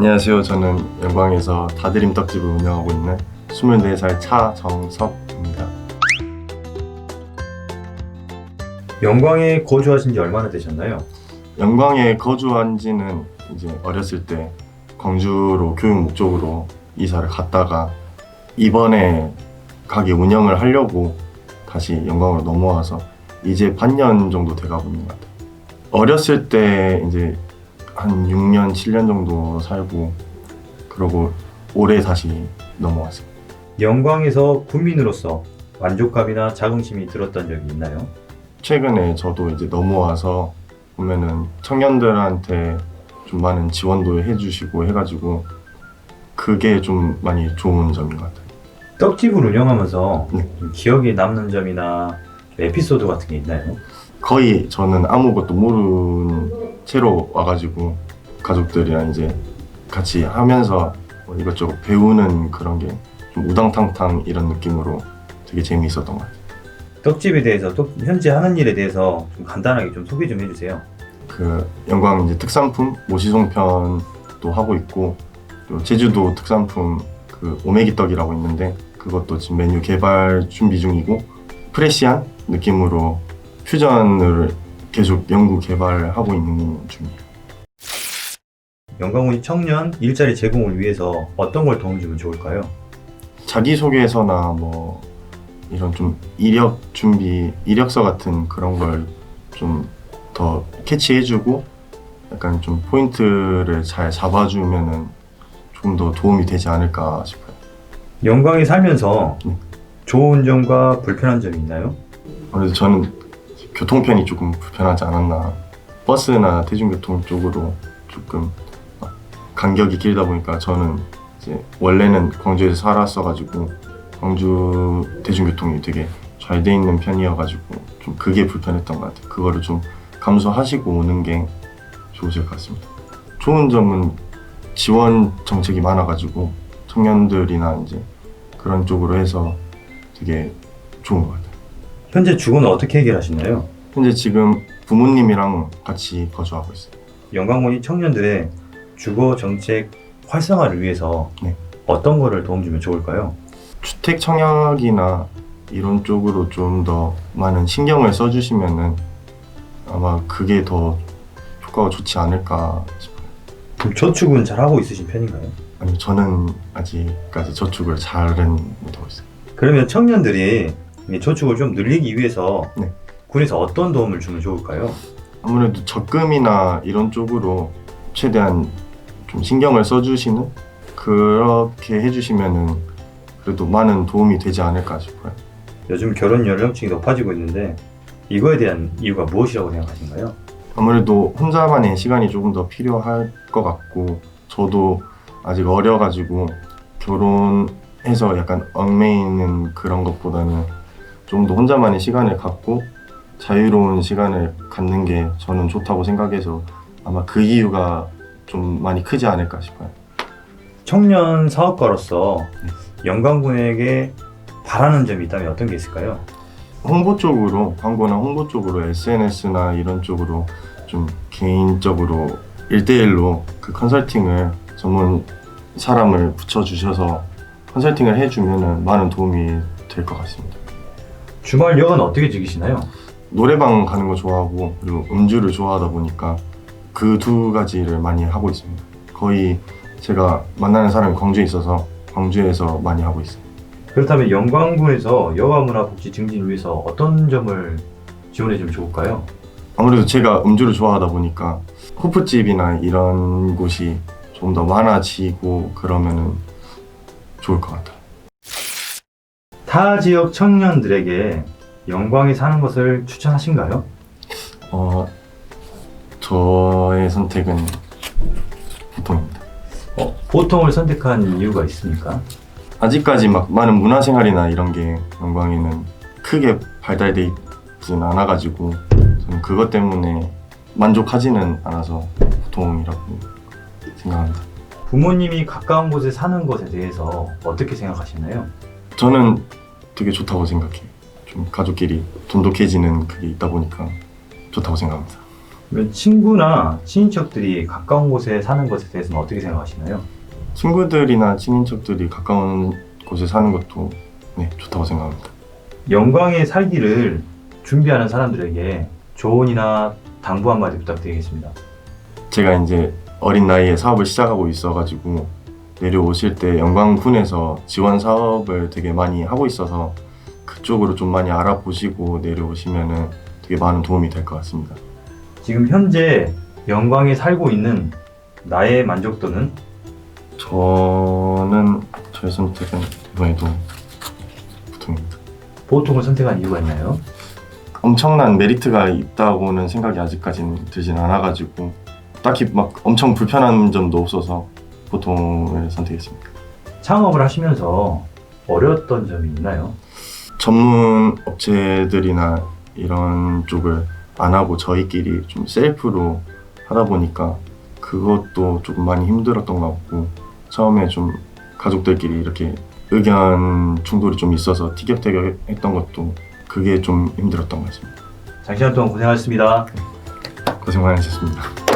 안녕하세요. 저는 영광에서 다드림 떡집을 운영하고 있는 24살 차정석입니다. 영광에 거주하신 지 얼마나 되셨나요? 영광에 거주한 지는 이제 어렸을 때 광주로 교육 목적으로 이사를 갔다가 이번에 가게 운영을 하려고 다시 영광으로 넘어와서 이제 반년 정도 돼가고 있는 것 같아요. 어렸을 때 이제 한 6년, 7년 정도 살고 그러고 올해 다시 넘어왔어요. 영광에서 국민으로서 만족감이나 자긍심이 들었던 적이 있나요? 최근에 저도 이제 넘어와서 보면은 청년들한테 좀 많은 지원도 해주시고 해가지고 그게 좀 많이 좋은 점인 것 같아요. 떡집을 운영하면서 네. 좀 기억에 남는 점이나 에피소드 같은 게 있나요? 거의 저는 아무것도 모르는 채로 와가지고 가족들이랑 이제 같이 하면서 뭐 이것저것 배우는 그런 게 좀 우당탕탕 이런 느낌으로 되게 재미있었던 것 같아요. 떡집에 대해서 또 현재 하는 일에 대해서 좀 간단하게 좀 소개 좀 해주세요. 그 영광 이제 특산품 모시송편도 하고 있고 또 제주도 특산품 그 오메기 떡이라고 있는데 그것도 지금 메뉴 개발 준비 중이고 프레시한 느낌으로 퓨전을 계속 연구 개발하고 있는 중이에요. 영광군이 청년 일자리 제공을 위해서 어떤 걸 도움 주면 좋을까요? 자기소개서나 뭐 이런 좀 이력 준비 이력서 같은 그런 걸 좀 더 캐치해주고 약간 좀 포인트를 잘 잡아주면은 좀 더 도움이 되지 않을까 싶어요. 영광에 살면서 네. 좋은 점과 불편한 점이 있나요? 아무래도 저는 교통편이 조금 불편하지 않았나 버스나 대중교통 쪽으로 조금 간격이 길다 보니까 저는 이제 원래는 광주에서 살았어가지고 광주 대중교통이 되게 잘 돼 있는 편이어가지고 좀 그게 불편했던 것 같아요. 그거를 좀 감수하시고 오는 게 좋으실 것 같습니다. 좋은 점은 지원 정책이 많아가지고 청년들이나 이제 그런 쪽으로 해서 되게 좋은 것 같아요. 현재 주거는 어떻게 해결하시나요? 현재 지금 부모님이랑 같이 거주하고 있어요. 영광군이 청년들의 주거 정책 활성화를 위해서 네. 어떤 거를 도움 주면 좋을까요? 주택 청약이나 이런 쪽으로 좀 더 많은 신경을 써주시면은 아마 그게 더 효과가 좋지 않을까 싶어요. 그럼 저축은 잘 하고 있으신 편인가요? 아니 저는 아직까지 저축을 잘은 못하고 있어요. 그러면 청년들이 이 저축을 좀 늘리기 위해서 네. 군에서 어떤 도움을 주면 좋을까요? 아무래도 적금이나 이런 쪽으로 최대한 좀 신경을 써주시는 그렇게 해주시면은 그래도 많은 도움이 되지 않을까 싶어요. 요즘 결혼 연령층이 높아지고 있는데 이거에 대한 이유가 무엇이라고 생각하신가요? 아무래도 혼자만의 시간이 조금 더 필요할 것 같고 저도 아직 어려가지고 결혼해서 약간 얽매이는 그런 것보다는 좀 더 혼자만의 시간을 갖고 자유로운 시간을 갖는 게 저는 좋다고 생각해서 아마 그 이유가 좀 많이 크지 않을까 싶어요. 청년 사업가로서 네. 영광군에게 바라는 점이 있다면 어떤 게 있을까요? 홍보 쪽으로 광고나 홍보 쪽으로 SNS나 이런 쪽으로 좀 개인적으로 1대1로 그 컨설팅을 전문 사람을 붙여주셔서 컨설팅을 해주면 많은 도움이 될 것 같습니다. 주말 여가는 어떻게 즐기시나요? 노래방 가는 거 좋아하고 그리고 음주를 좋아하다 보니까 그 두 가지를 많이 하고 있습니다. 거의 제가 만나는 사람이 광주에 있어서 광주에서 많이 하고 있어요. 그렇다면 영광군에서 여가 문화 복지 증진을 위해서 어떤 점을 지원해 주면 좋을까요? 아무래도 제가 음주를 좋아하다 보니까 호프집이나 이런 곳이 좀 더 많아지고 그러면은 좋을 것 같아요. 타 지역 청년들에게 영광에 사는 것을 추천하신가요? 어, 저의 선택은 보통입니다. 어, 보통을 선택한 이유가 있습니까? 아직까지 막 많은 문화생활이나 이런 게 영광에는 크게 발달돼 있진 않아가지고 저는 그것 때문에 만족하지는 않아서 보통이라고 생각합니다. 부모님이 가까운 곳에 사는 것에 대해서 어떻게 생각하시나요? 저는 되게 좋다고 생각해요. 좀 가족끼리 돈독해지는 그게 있다 보니까 좋다고 생각합니다. 그러면 친구나 친인척들이 가까운 곳에 사는 것에 대해서는 어떻게 생각하시나요? 친구들이나 친인척들이 가까운 곳에 사는 것도 네, 좋다고 생각합니다. 영광의 살기를 준비하는 사람들에게 조언이나 당부 한마디 부탁드리겠습니다. 제가 이제 어린 나이에 사업을 시작하고 있어가지고 내려오실 때 영광군에서 지원 사업을 되게 많이 하고 있어서 그쪽으로 좀 많이 알아보시고 내려오시면은 되게 많은 도움이 될 것 같습니다. 지금 현재 영광에 살고 있는 나의 만족도는 저는 저의 선택은 이번에도 보통입니다. 보통을 선택한 이유가 있나요? 엄청난 메리트가 있다고는 생각이 아직까지는 들진 않아가지고 딱히 막 엄청 불편한 점도 없어서 보통을 선택했습니다. 창업을 하시면서 어려웠던 점이 있나요? 전문 업체들이나 이런 쪽을 안 하고 저희끼리 좀 셀프로 하다 보니까 그것도 조금 많이 힘들었던 것 같고 처음에 좀 가족들끼리 이렇게 의견 충돌이 좀 있어서 티격태격 했던 것도 그게 좀 힘들었던 것 같습니다. 장시간 동안 고생하셨습니다. 고생 많으셨습니다.